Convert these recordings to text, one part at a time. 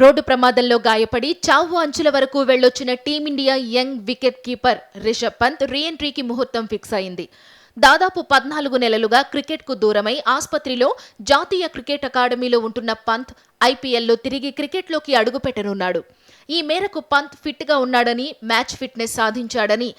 Road ప్రమాదంలో గాయపడి చావు అంచుల వరకు వెళ్ళొచ్చిన team India young wicket keeper Rishabh Pant రీఎంట్రీకి ముహూర్తం ఫిక్స్ అయింది. దాదాపు పద్నాలుగు నెలలుగా క్రికెట్కు దూరమై ఆసుపత్రిలో జాతీయ క్రికెట్ అకాడమీలో ఉంటున్న పంత్ ఐపీఎల్లో తిరిగి క్రికెట్లోకి అడుగుపెట్టనున్నాడు. ఈ మేరకు పంత్ ఫిట్గా ఉన్నాడని మ్యాచ్ ఫిట్నెస్ సాధించాడని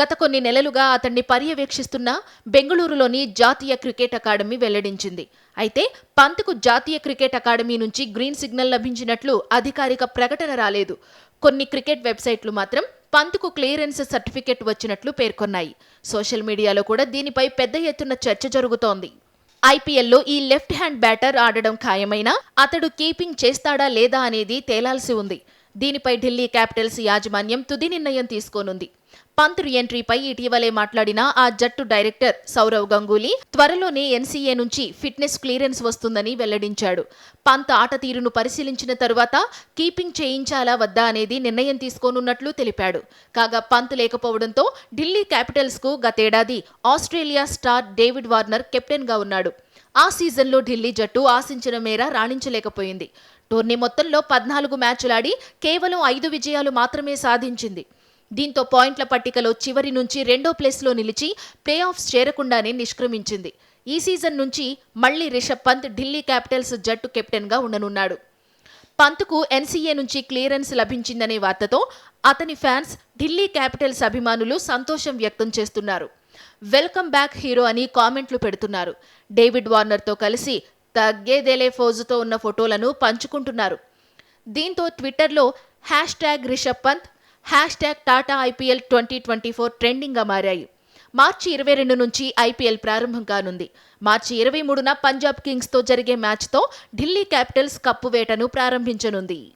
గత కొన్ని నెలలుగా అతన్ని పర్యవేక్షిస్తున్న బెంగళూరులోని జాతీయ క్రికెట్ అకాడమీ వెల్లడించింది. అయితే పంత్కు జాతీయ క్రికెట్ అకాడమీ నుంచి గ్రీన్ సిగ్నల్ లభించినట్లు అధికారిక ప్రకటన రాలేదు. కొన్ని క్రికెట్ వెబ్సైట్లు మాత్రం పంత్కు క్లియరెన్స్ సర్టిఫికెట్ వచ్చినట్లు పేర్కొన్నాయి. సోషల్ మీడియాలో కూడా దీనిపై పెద్ద ఎత్తున చర్చ జరుగుతోంది. ఐపీఎల్లో ఈ లెఫ్ట్ హ్యాండ్ బ్యాటర్ ఆడడం ఖాయమైనా అతడు కీపింగ్ చేస్తాడా లేదా అనేది తేలాల్సి ఉంది. దీనిపై ఢిల్లీ క్యాపిటల్స్ యాజమాన్యం తుది నిర్ణయం తీసుకోనుంది. పంత్ ఎంట్రీపై ఇటీవలే మాట్లాడిన ఆ జట్టు డైరెక్టర్ సౌరవ్ గంగూలీ త్వరలోనే ఎన్సీఏ నుంచి ఫిట్నెస్ క్లియరెన్స్ వస్తుందని వెల్లడించాడు. పంత్ ఆట తీరును పరిశీలించిన తరువాత కీపింగ్ చేయించాలా వద్దా అనేది నిర్ణయం తీసుకోనున్నట్లు తెలిపాడు. కాగా పంత్ లేకపోవడంతో ఢిల్లీ క్యాపిటల్స్కు గతేడాది ఆస్ట్రేలియా స్టార్ డేవిడ్ వార్నర్ కెప్టెన్గా ఉన్నాడు. ఆ సీజన్లో ఢిల్లీ జట్టు ఆశించిన మేర రాణించలేకపోయింది. టోర్నీ మొత్తంలో పద్నాలుగు మ్యాచ్లాడి కేవలం ఐదు విజయాలు మాత్రమే సాధించింది. దీంతో పాయింట్ల పట్టికలో చివరి నుంచి రెండో ప్లేస్లో నిలిచి ప్లే ఆఫ్స్ చేరకుండానే నిష్క్రమించింది. ఈ సీజన్ నుంచి మళ్ళీ రిషబ్ పంత్ ఢిల్లీ క్యాపిటల్స్ జట్టు కెప్టెన్గా ఉండనున్నాడు. పంత్కు ఎన్సీఏ నుంచి క్లియరెన్స్ లభించిందనే వార్తతో అతని ఫ్యాన్స్ ఢిల్లీ క్యాపిటల్స్ అభిమానులు సంతోషం వ్యక్తం చేస్తున్నారు. వెల్కమ్ బ్యాక్ హీరో అని కామెంట్లు పెడుతున్నారు. డేవిడ్ వార్నర్తో కలిసి తగ్గేదేలే ఫోజుతో ఉన్న ఫోటోలను పంచుకుంటున్నారు. దీంతో ట్విట్టర్లో hashtag Rishabh Pant hashtag Tata IPL twenty twenty four ట్రెండింగ్గా మారాయి. మార్చి ఇరవై రెండు నుంచి ఐపీఎల్ ప్రారంభం కానుంది. మార్చి ఇరవై మూడున పంజాబ్ కింగ్స్తో జరిగే మ్యాచ్తో ఢిల్లీ క్యాపిటల్స్ కప్పు వేటను ప్రారంభించనుంది.